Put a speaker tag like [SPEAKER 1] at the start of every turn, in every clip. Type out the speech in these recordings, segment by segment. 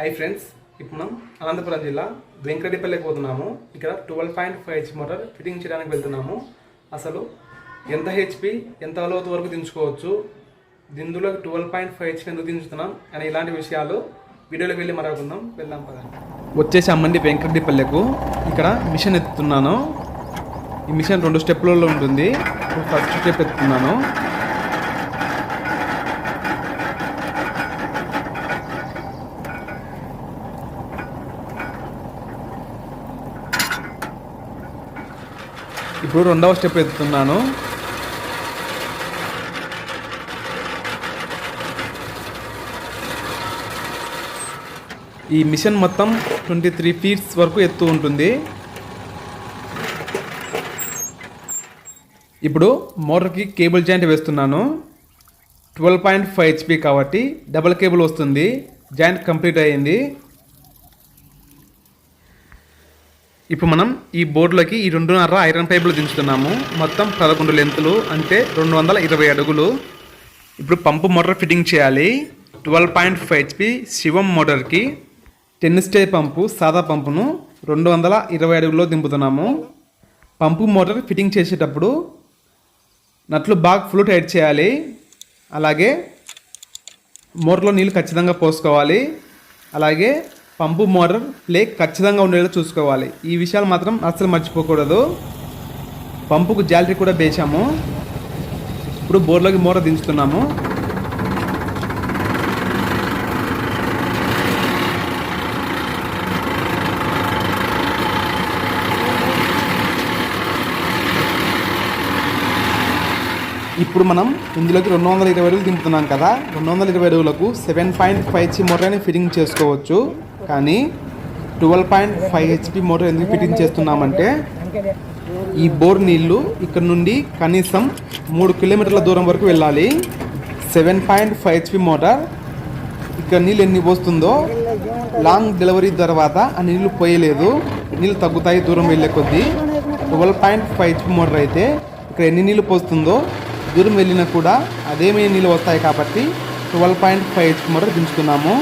[SPEAKER 1] Hi friends ఇప్పుడు మనం అనంతపురం జిల్లా వెంకటపల్లికి పోతున్నాము. ఇక్కడ twelve point five H motor fitting చేయడానికి వెళ్తున్నాము. అసలు ఎంత హెచ్పి ఎంత లోతు వరకు దించుకోవచ్చు? దిందులో ట్వెల్వ్ పాయింట్ ఫైవ్ హెచ్పి ఎందుకు దించుతున్నాం? అని ఇలాంటి విషయాలు వీడియోలోకి వెళ్ళి మరొకుందాం వెళ్దాం పద. వచ్చేసి అమ్మండి వెంకటపల్లెకు. ఇక్కడ మిషన్ ఎత్తుతున్నాను. ఈ మిషన్ రెండు స్టెప్లలో ఉంటుంది. ఫస్ట్ స్టెప్ ఎత్తుతున్నాను. ఇప్పుడు రెండవ స్టెప్ ఎత్తుతున్నాను. ఈ మిషన్ మొత్తం ట్వంటీ త్రీ ఫీట్స్ వరకు ఎత్తు ఉంటుంది. ఇప్పుడు మోటార్కి కేబుల్ జాయింట్ వేస్తున్నాను. ట్వెల్వ్ పాయింట్ ఫైవ్ హెచ్పి కాబట్టి డబల్ కేబుల్ వస్తుంది. జాయింట్ కంప్లీట్ అయ్యింది. ఇప్పుడు మనం ఈ బోర్డులోకి ఈ రెండున్నర ఐరన్ పైపులు దించుతున్నాము. మొత్తం పదకొండు లెంతులు అంటే రెండు వందల ఇరవై అడుగులు. ఇప్పుడు పంపు మోటార్ ఫిట్టింగ్ చేయాలి. Twelve point five HP Shivam మోటార్కి ten stage pump సాదా పంపును రెండు వందల ఇరవై అడుగుల్లో దింపుతున్నాము. పంపు మోటార్ ఫిట్టింగ్ చేసేటప్పుడు నట్లు బాగా ఫుల్ టైట్ చేయాలి. అలాగే మోటార్లో నీళ్ళు ఖచ్చితంగా పోసుకోవాలి. అలాగే పంపు మోటార్ ప్లే ఖచ్చితంగా ఉండేలా చూసుకోవాలి. ఈ విషయాలు మాత్రం అస్సలు మర్చిపోకూడదు. పంపుకు జాలరీ కూడా వేసాము ఇప్పుడు బోర్లోకి మోటార్ దించుతున్నాము. ఇప్పుడు మనం ఇందులోకి రెండు వందల ఇరవై అడుగులు దింపుతున్నాం కదా. రెండు వందల ఇరవై అడుగులకు సెవెన్ పాయింట్ ఫైవ్ హెచ్పి మోటార్ని ఫిట్టింగ్ చేసుకోవచ్చు. కానీ twelve point five HP motor ఎందుకు ఫిట్టింగ్ చేస్తున్నామంటే ఈ బోర్ నీళ్ళు ఇక్కడ నుండి కనీసం మూడు కిలోమీటర్ల దూరం వరకు వెళ్ళాలి. Seven point five HP motor ఇక్కడ నీళ్ళు ఎన్ని పోస్తుందో లాంగ్ డెలివరీ తర్వాత ఆ నీళ్ళు పోయలేదు. నీళ్ళు తగ్గుతాయి దూరం వెళ్ళే కొద్దీ. Twelve point five HP motor అయితే ఇక్కడ ఎన్ని నీళ్ళు పోస్తుందో దూరం వెళ్ళినా కూడా అదేమే నీళ్ళు వస్తాయి కాబట్టి twelve point five HP motor దించుకున్నాము.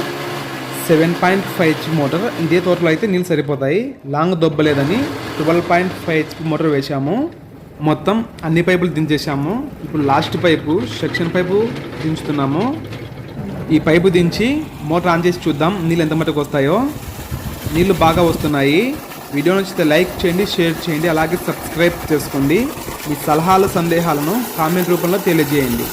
[SPEAKER 1] Seven point five HP motor. ఇదే తోటలో అయితే నీళ్ళు సరిపోతాయి. Long దొబ్బలేదని twelve point five HP motor వేసాము మొత్తం అన్ని పైపులు దించేసాము ఇప్పుడు లాస్ట్ పైపు సెక్షన్ పైపు దించుతున్నాము. ఈ పైపు దించి మోటార్ ఆన్ చేసి చూద్దాం నీళ్ళు ఎంత మటుకు వస్తాయో. నీళ్ళు బాగా వస్తున్నాయి. వీడియో నచ్చితే లైక్ చేయండి షేర్ చేయండి అలాగే సబ్స్క్రైబ్ చేసుకోండి. మీ సలహాలు సందేహాలను కామెంట్ రూపంలో తెలియజేయండి.